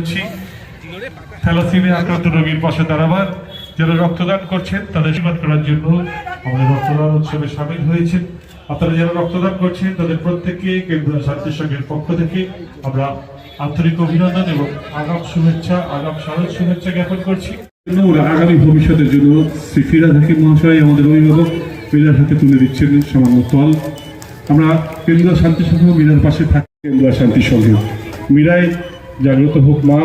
হচ্ছি থ্যালাসিমিয়া আক্রান্ত রোগীর পাশে দাঁড়াবার যারা রক্তদান করছেন, তাদের সেবা করার জন্য আমাদের রক্তদান উৎসবে সামিল হয়েছেন। আপনারা যারা রক্তদান করছেন, তাদের প্রত্যেককে কেন্দ্রীয় শান্তি সংঘের পক্ষ থেকে আমরা আন্তরিক অভিনন্দন এবং আগাম শুভেচ্ছা, আগাম সরল শুভেচ্ছা জ্ঞাপন করছি। আগামী ভবিষ্যতের জন্য শ্রী ফিরাজ হাকিম মহাশয় আমাদের অভিভাবক মিরার হাতে তুলে দিচ্ছেন সামান্য ফল আমরা কেন্দ্রীয় শান্তি সংঘ মীরার পাশে থাকি, কেন্দ্রীয় শান্তি সংঘ মীরায় জাগ্রত হোক মা,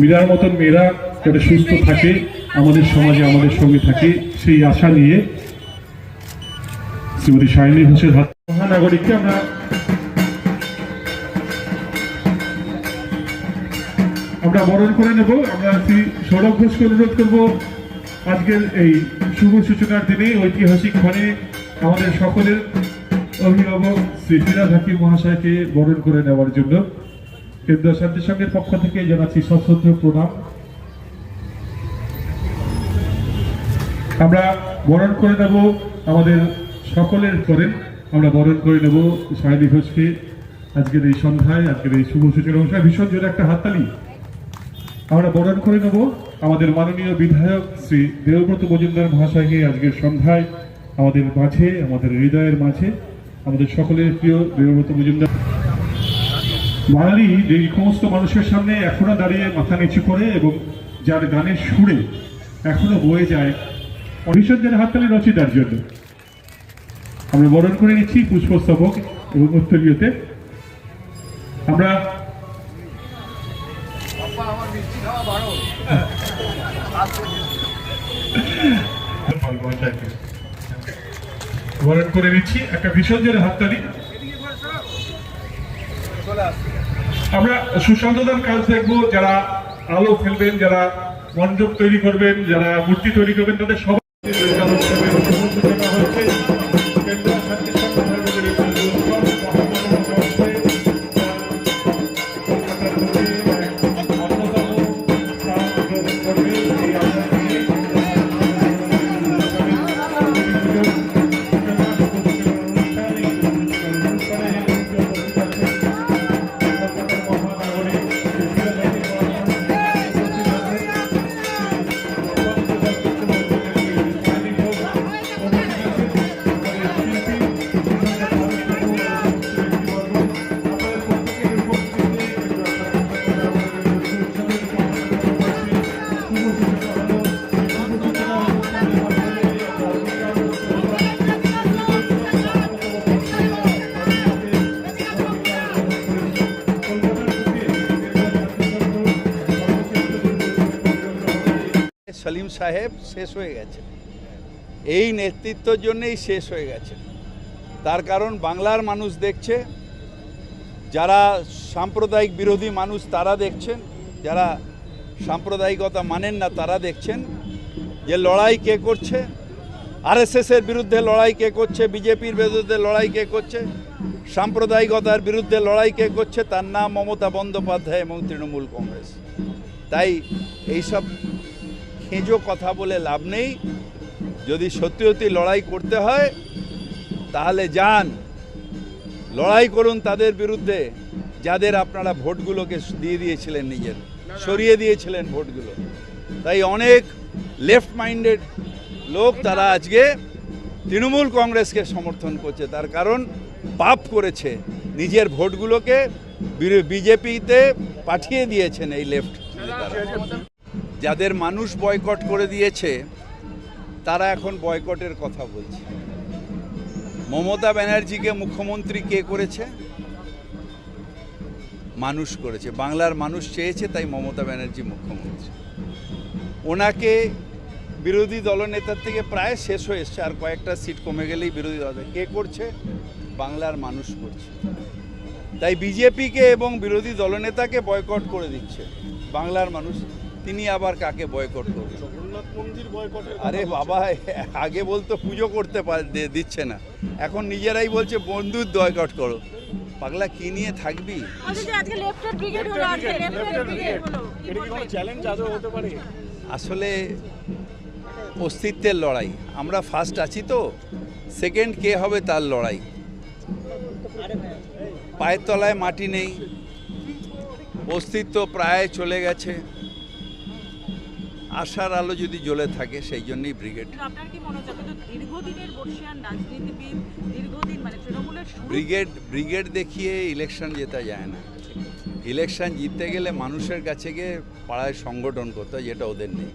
মীরার মতন মেয়েরা যাতে সুস্থ থাকে, আমাদের সমাজে আমাদের সঙ্গে থাকে, সেই আশা নিয়ে শ্রীমতী সায়নী ঘোষের হাত মহানাগরিককে আমরা আমরা বরণ করে নেব। আমরা শ্রী সৌরভ ঘোষকে অনুরোধ করব, আজকের এই শুভ সূচনার দিনে ঐতিহাসিক ক্ষণে আমাদের সকলের অভিভাবক শ্রী ফিরাজ হাকিম মহাশয়কে বরণ করে নেওয়ার জন্য। কেন্দ্রীয় শান্তি সংঘের পক্ষ থেকে জানাচ্ছি সশ্রদ্ধ প্রণাম। আমরা বরণ করে নেব আমাদের সকলের করেন আমরা বরণ করে নেব সায়নী ঘোষকে। আজকের এই সন্ধ্যায়, আজকের এই শুভ সূচনা অনুষ্ঠানে ভীষণ জোরে একটা হাততালি। আমরা বরণ করে নেব আমাদের মাননীয় বিধায়ক শ্রী দেবব্রত মজুমদার মহাশয়কে আজকের সন্ধ্যায় আমাদের মাঝে, আমাদের হৃদয়ের মাঝে, আমাদের সকলের প্রিয় দেবব্রত মজুমদার বাঙালি যে সমস্ত মানুষের সামনে এখনও দাঁড়িয়ে মাথা নিচু করে এবং যার গানের সুরে এখনও বয়ে যায় অভিষেকের হাততালি রচিতার জন্য। আমরা বরণ করে নিচ্ছি পুষ্পস্তবক এবং উত্তরীয়তে। আমরা বরণ করে নিচ্ছি একটা ভীষণ জোরে হাততালি। আমরা সুশান্তদার কাজ দেখব, যারা আলো ফেলবেন, যারা মণ্ডপ তৈরি করবেন, যারা মূর্তি তৈরি করবেন, তাদের সবাই সলিম সাহেব শেষ হয়ে গেছে। এই নেতৃত্বর জন্যেই শেষ হয়ে গেছে। তার কারণ বাংলার মানুষ দেখছে, যারা সাম্প্রদায়িক বিরোধী মানুষ তারা দেখছেন, যারা সাম্প্রদায়িকতা মানেন না তারা দেখছেন যে লড়াই কে করছে। আরএসএসের বিরুদ্ধে লড়াই কে করছে, বিজেপির বিরুদ্ধে লড়াই কে করছে, সাম্প্রদায়িকতার বিরুদ্ধে লড়াই কে করছে, তার নাম মমতা বন্দ্যোপাধ্যায় এবং তৃণমূল কংগ্রেস। তাই এইসব খেঁজো কথা বলে লাভ নেই। যদি সত্যি সত্যি লড়াই করতে হয়, তাহলে যান। লড়াই করুন তাদের বিরুদ্ধে, যাদের আপনারা ভোটগুলোকে দিয়ে দিয়েছিলেন নিজের, সরিয়ে দিয়েছিলেন ভোটগুলো। তাই অনেক লেফট মাইন্ডেড লোক তারা আজকে তৃণমূল কংগ্রেসকে সমর্থন করছে। তার কারণ পাপ করেছে। নিজের ভোটগুলোকে বিজেপিতে পাঠিয়ে দিয়েছেন এই লেফট যাদের মানুষ বয়কট করে দিয়েছে, তারা এখন বয়কটের কথা বলছে। মমতা ব্যানার্জিকে মুখ্যমন্ত্রী কে করেছে? মানুষ করেছে। বাংলার মানুষ চেয়েছে, তাই মমতা ব্যানার্জি মুখ্যমন্ত্রী। ওনাকে বিরোধী দলনেতার থেকে প্রায় শেষ হয়ে এসছে, আর কয়েকটা সিট কমে গেলেই বিরোধী দল কে করছে? বাংলার মানুষ করছে। তাই বিজেপিকে এবং বিরোধী দলনেতাকে বয়কট করে দিচ্ছে। বাংলার মানুষ তিনি আবার কাকে বয়কট করবে? আরে বাবা আগে বলতো পুজো করতে পার- দিচ্ছে না। এখন নিজেরাই বলছে বন্ধুর বয়কট করো। পাগলা কি নিয়ে থাকবি? আসলে অস্তিত্বের লড়াই। আমরা ফার্স্ট আছি তো সেকেন্ড কে হবে তার লড়াই। পায়ের তলায় মাটি নেই অস্তিত্ব প্রায় চলে গেছে। আশার আলো যদি জ্বলে থাকে সেই জন্যই ব্রিগেড ব্রিগেড ব্রিগেড দেখিয়ে ইলেকশন জেতা যায় না। ইলেকশন জিততে গেলে মানুষের কাছে গিয়ে পাড়ায় সংগঠন করতে হয় যেটা ওদের নেই।